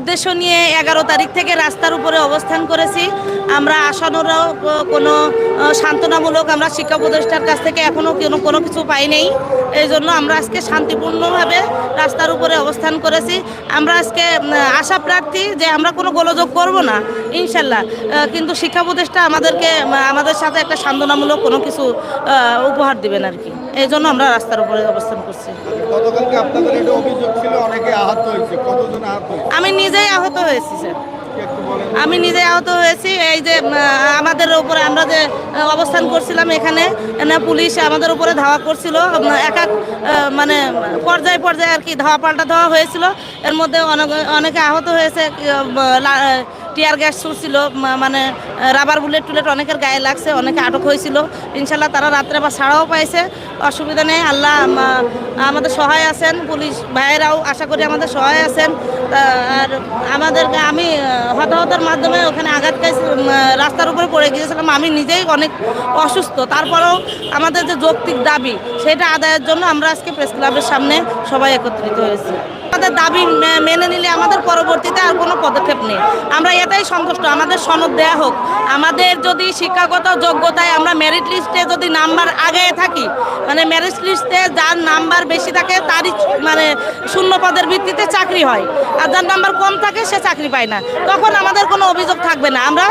উদ্দেশ্য নিয়ে এগারো তারিখ থেকে রাস্তার উপরে অবস্থান করেছি। আমরা আসানোরাও কোনো সান্ত্বনামূলক আমরা শিক্ষা উপদেষ্টার কাছ থেকে এখনও কোনো কোনো কিছু পাই নেই এই জন্য আমরা আজকে শান্তিপূর্ণভাবে রাস্তার উপরে অবস্থান করেছি। আমরা আজকে আশা প্রার্থী যে আমরা কোনো গোলযোগ করব না, ইনশাল্লাহ। কিন্তু শিক্ষা উপদেষ্টা আমাদেরকে আমাদের সাথে একটা সান্ত্বনামূলক কোনো কিছু উপহার দিবেন আর কি। এই জন্য আমরা রাস্তার উপরে অবস্থান করছি। গতকালকে আপনাদের অভিযোগ আমি নিজেই আহত হয়েছি স্যার। আমি নিজে আহত হয়েছি এই যে আমাদের উপরে আমরা যে অবস্থান করছিলাম এখানে না পুলিশ আমাদের উপরে ধাওয়া করছিল এক এক মানে পর্যায়ে পর্যায়ে আর কি ধাওয়া পাল্টা ধাওয়া হয়েছিল। এর মধ্যে অনেক অনেকে আহত হয়েছে টিয়ার গ্যাস ছুটছিল মানে রাবার বুলেট টুলেট অনেকের গায়ে লাগছে, অনেকে আটক হয়েছিল। ইনশাল্লাহ তারা রাত্রে বা ছাড়াও পাইছে, অসুবিধা নেই, আল্লাহ আমাদের সহায় আছেন, পুলিশ ভাইয়েরাও আশা করি আমাদের সহায় আছেন। আর আমাদের আমি হতাহতের মাধ্যমে ওখানে আঘাত খাইছি রাস্তার উপরে পড়ে গিয়েছিলাম, আমি নিজেই অনেক অসুস্থ। তারপরেও আমাদের যে যৌক্তিক দাবি, সেটা আদায়ের জন্য আমরা আজকে প্রেস ক্লাবের সামনে সবাই একত্রিত হয়েছি। আমাদের দাবি মেনে নিলে আমাদের পরবর্তীতে আর কোনো পদক্ষেপ নেই। আমরা এটাই সন্তুষ্ট, আমাদের সনদ দেয়া হোক। আমাদের যদি শিক্ষাগত যোগ্যতায় আমরা মেরিট লিস্টে যদি নাম্বার আগে থাকি মানে মেরিট লিস্টে যার নাম্বার বেশি থাকে তারই মানে শূন্য পদের ভিত্তিতে চাকরি হয়। আর যার নাম্বার কম থাকে সে চাকরি পায় না। তখন আমাদের কোনো অভিযোগ থাকবে না। আমরা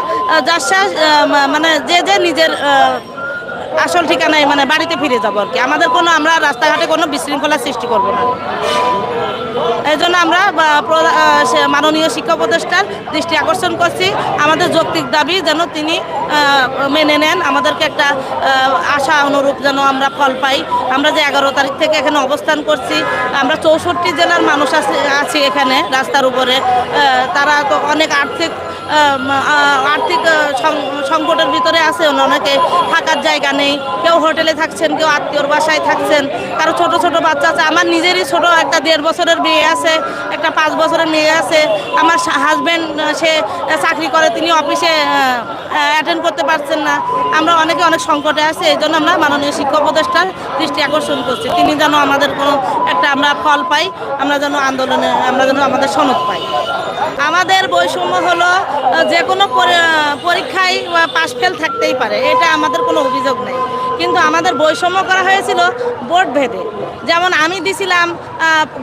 যার মানে যে যে নিজের আসল ঠিকানায় মানে বাড়িতে ফিরে যাব আর কি। আমাদের কোনো, আমরা রাস্তাঘাটে কোনো বিশৃঙ্খলা সৃষ্টি করব না। জন্য আমরা মাননীয় শিক্ষা উপদেষ্টার দৃষ্টি আকর্ষণ করছি। আমাদের যৌক্তিক দাবি যেন তিনি মেনে নেন। আমাদেরকে একটা আশা অনুরূপ যেন আমরা ফল পাই। আমরা যে এগারো তারিখ থেকে এখানে অবস্থান করছি, আমরা চৌষট্টি জেলার মানুষ আছে, আছি এখানে রাস্তার উপরে। তারা তো অনেক আর্থিক আর্থিক সংকটের ভিতরে আছে। অনেকে থাকার জায়গা নেই। কেউ হোটেলে থাকছেন, কেউ আত্মীয়র বাসায় থাকছেন। কারও ছোট ছোট বাচ্চা আছে। আমার নিজেরই ছোট, একটা দেড় বছরের মেয়ে আছে, একটা পাঁচ বছরের মেয়ে আছে। আমার হাজব্যান্ড সে চাকরি করে, তিনি অফিসে অ্যাটেন্ড করতে পারছেন না। আমরা অনেকে অনেক সংকটে আছে, এই জন্য আমরা মাননীয় শিক্ষা উপদেষ্টার দৃষ্টি আকর্ষণ করছি। তিনি যেন আমাদের কোনো একটা আমরা ফল পাই, আমরা যেন আন্দোলনে, আমরা যেন আমাদের সনদ পাই। আমাদের বৈষম্য হলো যে কোনো পরীক্ষায় পাশ ফেল থাকতেই পারে। এটা আমাদের কোনো অভিযোগ নেই। কিন্তু আমাদের বৈষম্য করা হয়েছিল বোর্ড ভেদে। যেমন আমি দিছিলাম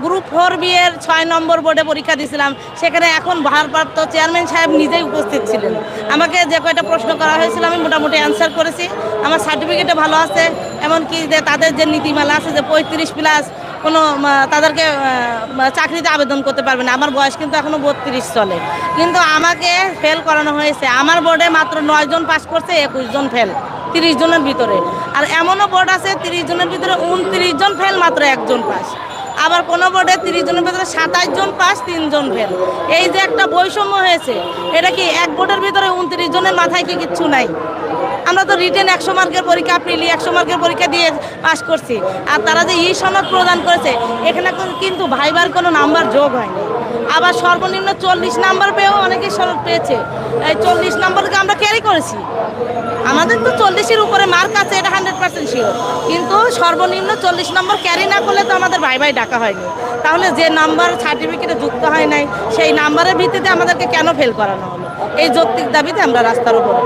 গ্রুপ ফোর বিয়ের ছয় নম্বর বোর্ডে পরীক্ষা দিছিলাম, সেখানে এখন ভারপ্রাপ্ত চেয়ারম্যান সাহেব নিজেই উপস্থিত ছিলেন। আমাকে যে কয়টা প্রশ্ন করা হয়েছিল আমি মোটামুটি অ্যান্সার করেছি। আমার সার্টিফিকেটে ভালো আছে, এমনকি যে তাদের যে নীতিমালা আছে যে পঁয়ত্রিশ প্লাস কোনো তাদেরকে চাকরিতে আবেদন করতে পারবে না। আমার বয়স কিন্তু এখনও বত্রিশ চলে। কিন্তু আমাকে ফেল করানো হয়েছে। আমার বোর্ডে মাত্র নয় জন পাস করছে, একুশ জন ফেল তিরিশ জনের ভিতরে। আর এমনও বোর্ড আছে, তিরিশ জনের ভিতরে উনত্রিশ জন ফেল মাত্র একজন পাস আবার কোনো বোর্ডে তিরিশ জনের ভিতরে সাতাশ জন পাস তিনজন ফেল এই যে একটা বৈষম্য হয়েছে, এটা কি এক বোর্ডের ভিতরে উনত্রিশ জনের মাথায় কি কিচ্ছু নাই? আমরা তো রিটেন একশো মার্কের পরীক্ষা প্রিলি একশো মার্কের পরীক্ষা দিয়ে পাস করছি। আর তারা যে ই সনদ প্রদান করেছে, এখানে কোন- কিন্তু ভাইবার কোনো নাম্বার যোগ হয়নি। আবার সর্বনিম্ন চল্লিশ নাম্বার পেয়েও অনেকে পেয়েছে। এই চল্লিশ নম্বরকে আমরা ক্যারি করেছি। আমাদের তো চল্লিশের উপরে মার্ক আছে, এটা হান্ড্রেড পার্সেন্ট শিওর কিন্তু সর্বনিম্ন চল্লিশ নম্বর ক্যারি না করলে তো আমাদের ভাই ভাই ডাকা হয়নি। তাহলে যে নাম্বার সার্টিফিকেটে যুক্ত হয় নাই, সেই নাম্বারের ভিত্তিতে আমাদেরকে কেন ফেল করানো হলো? এই যৌক্তিক দাবিতে আমরা রাস্তার উপরে